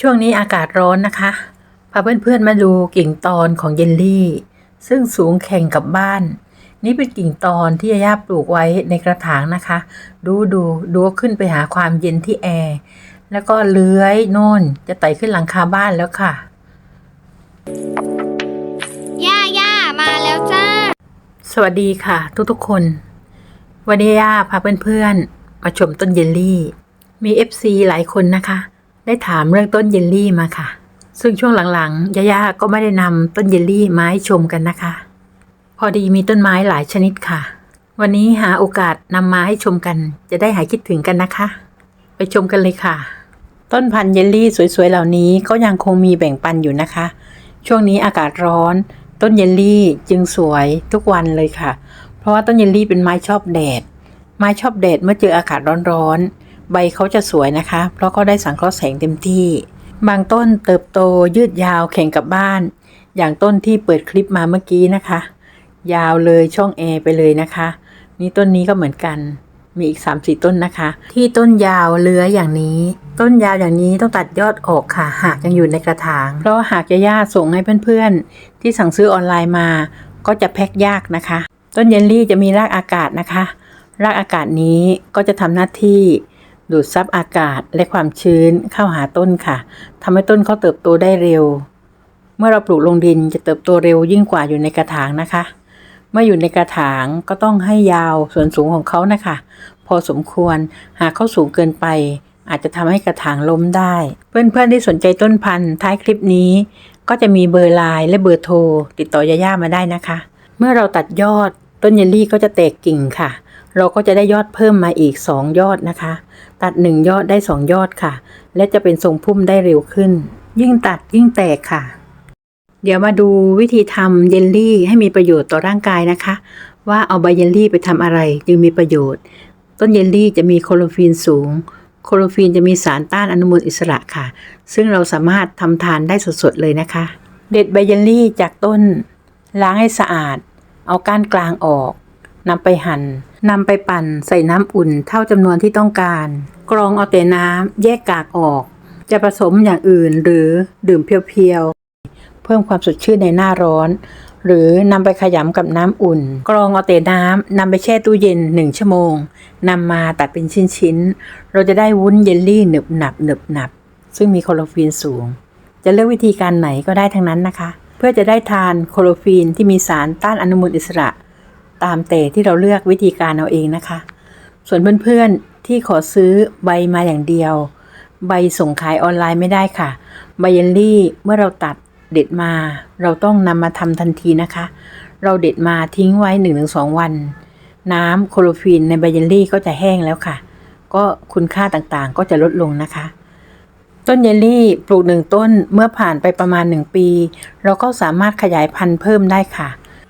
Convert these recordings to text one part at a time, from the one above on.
ช่วงนี้อากาศร้อนนะคะ พาเพื่อนๆมาดูกิ่งตอนของเยลลี่ ซึ่งสูงแข่งกับบ้าน นี่เป็นกิ่งตอนที่ย่าปลูกไว้ในกระถางนะคะ ดูดูดูขึ้นไปหาความเย็นที่แอร์แล้วก็เลื้อยโน่นจะไต่ขึ้นหลังคาบ้านแล้วค่ะ ย่าย่ามาแล้วจ้า สวัสดีค่ะ ทุกๆคน วันนี้ย่าพาเพื่อนๆมาชมต้นเยลลี่ มี FC หลายคนนะคะ ได้ถามเรื่องต้นเยลลี่มาค่ะ ซึ่งช่วงหลังๆ ย่าๆก็ไม่ได้นำต้นเยลลี่มาให้ชมกันนะคะ พอดีมีต้นไม้หลายชนิดค่ะ วันนี้หาโอกาสนำมาให้ชมกัน จะได้หายคิดถึงกันนะคะ ไปชมกันเลยค่ะ ต้นพันธุ์เยลลี่สวยๆเหล่านี้ก็ยังคงมีแบ่งปันอยู่นะคะ ช่วงนี้อากาศร้อน ต้นเยลลี่จึงสวยทุกวันเลยค่ะ เพราะว่าต้นเยลลี่เป็นไม้ชอบแดด ไม้ชอบแดดเมื่อเจออากาศร้อนๆ ใบเขาจะสวยนะคะ เพราะก็ได้สังเคราะห์แสงเต็มที่ บางต้นเติบโตยืดยาวแข่งกับบ้าน อย่างต้นที่เปิดคลิปมาเมื่อกี้นะคะ ยาวเลยช่องแอร์ไปเลยนะคะ นี่ต้นนี้ก็เหมือนกันมีอีก3ามสี่ต้นนะคะ ที่ต้นยาวเลื้อยอย่างนี้ ต้นยาวอย่างนี้ต้องตัดยอดออกค่ะ หากยังอยู่ในกระถาง เพราะหากจะญาติส่งให้เพื่อนๆ ที่สั่งซื้อออนไลน์มา ก็จะแพ็คยากนะคะ ต้นเยลลี่จะมีรากอากาศนะคะ รากอากาศนี้ก็จะทำหน้าที่ ดูดซับอากาศและความชื้นเข้าหาต้นค่ะทำให้ต้นเขาเติบโตได้เร็ว เมื่อเราปลูกลงดินจะเติบโตเร็วยิ่งกว่าอยู่ในกระถางนะคะ เมื่ออยู่ในกระถางก็ต้องให้ยาวส่วนสูงของเขานะคะ พอสมควรหากเขาสูงเกินไป อาจจะทำให้กระถางล้มได้ เพื่อนๆที่สนใจต้นพันธุ์ท้ายคลิปนี้ ก็จะมีเบอร์ไลน์และเบอร์โทรติดต่อยาย่ามาได้นะคะ เมื่อเราตัดยอดต้นเยลลี่ก็จะแตกกิ่งค่ะ เราก็จะได้ยอดเพิ่มมาอีก 2 ยอดนะคะ ตัด 1 ยอดได้ 2 ยอดค่ะ และจะเป็นทรงพุ่มได้เร็วขึ้น ยิ่งตัดยิ่งแตกค่ะ เดี๋ยวมาดูวิธีทำเยลลี่ให้มีประโยชน์ต่อร่างกายนะคะ ว่าเอาใบเยลลี่ไปทำอะไรจึงมีประโยชน์ ต้นเยลลี่จะมีโคโลฟีนสูง โคโลฟีนจะมีสารต้านอนุมูลอิสระค่ะ ซึ่งเราสามารถทำทานได้สดๆเลยนะคะ เด็ดใบเยลลี่จากต้น ล้างให้สะอาด เอาก้านกลางออกนำไปหัน่ นำไปปั่นใส่น้ำอุ่นเท่าจำนวนที่ต้องการ กรองเอาแต่น้ำแยกกากออก จะผสมอย่างอื่นหรือดื่มเพียวๆ เพิ่มความสดชื่นในหน้าร้อน หรือนำไปขยำกับน้ำอุ่น กรองเอาแต่น้ำนำไปแช่ตู้เย็น1ชั่วโมงนำมาตัดเป็นชิ้นๆ เราจะได้วุ้นเยลลี่หนึบหนับหนึบหนับ ซึ่งมีโคโลฟีนสูง จะเลือกวิธีการไหนก็ได้ทั้งนั้นนะคะ เพื่อจะได้ทานโคโลฟีนที่มีสารต้านอนุมูลอิสระ ตามแต่ที่เราเลือกวิธีการเอาเองนะคะ ส่วนเพื่อนๆที่ขอซื้อใบมาอย่างเดียว ใบส่งขายออนไลน์ไม่ได้ค่ะ ใบเยลลี่เมื่อเราตัดเด็ดมา เราต้องนำมาทำทันทีนะคะ เราเด็ดมาทิ้งไว้ 1-2 วัน น้ำโคโลฟีนในใบเยลลี่ก็จะแห้งแล้วค่ะ ก็คุณค่าต่างๆก็จะลดลงนะคะต้นเยลลี่ปลูกหนึ่งต้นเมื่อผ่านไปประมาณ1ปี เราก็สามารถขยายพันธุ์เพิ่มได้ค่ะ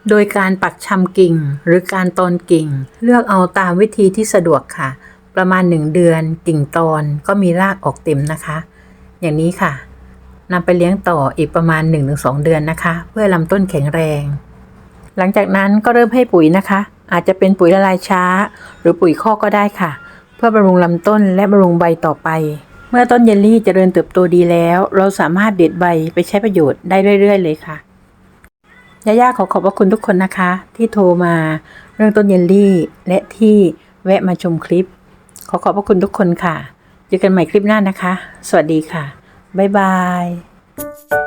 โดยการปักชำกิ่งหรือการตอนกิ่ง เลือกเอาตามวิธีที่สะดวกค่ะ ประมาณ 1 เดือนกิ่งตอนก็มีรากออกเต็มนะคะ อย่างนี้ค่ะนำไปเลี้ยงต่ออีกประมาณ 1-2 เดือนนะคะ เพื่อลำต้นแข็งแรง หลังจากนั้นก็เริ่มให้ปุ๋ยนะคะ อาจจะเป็นปุ๋ยละลายช้า หรือปุ๋ยคอกก็ได้ค่ะ เพื่อบำรุงลำต้นและบำรุงใบต่อไป เมื่อต้นเยลลี่เจริญเติบโตดีแล้ว เราสามารถเด็ดใบไปใช้ประโยชน์ได้เรื่อย ๆ เลยค่ะ ย่าย่าขอขอบพระคุณทุกคนนะคะ ที่โทรมาเรื่องต้นเยลลี่ และที่แวะมาชมคลิป ขอขอบพระคุณทุกคนค่ะ เจอกันใหม่คลิปหน้านะคะ สวัสดีค่ะ บ๊ายบาย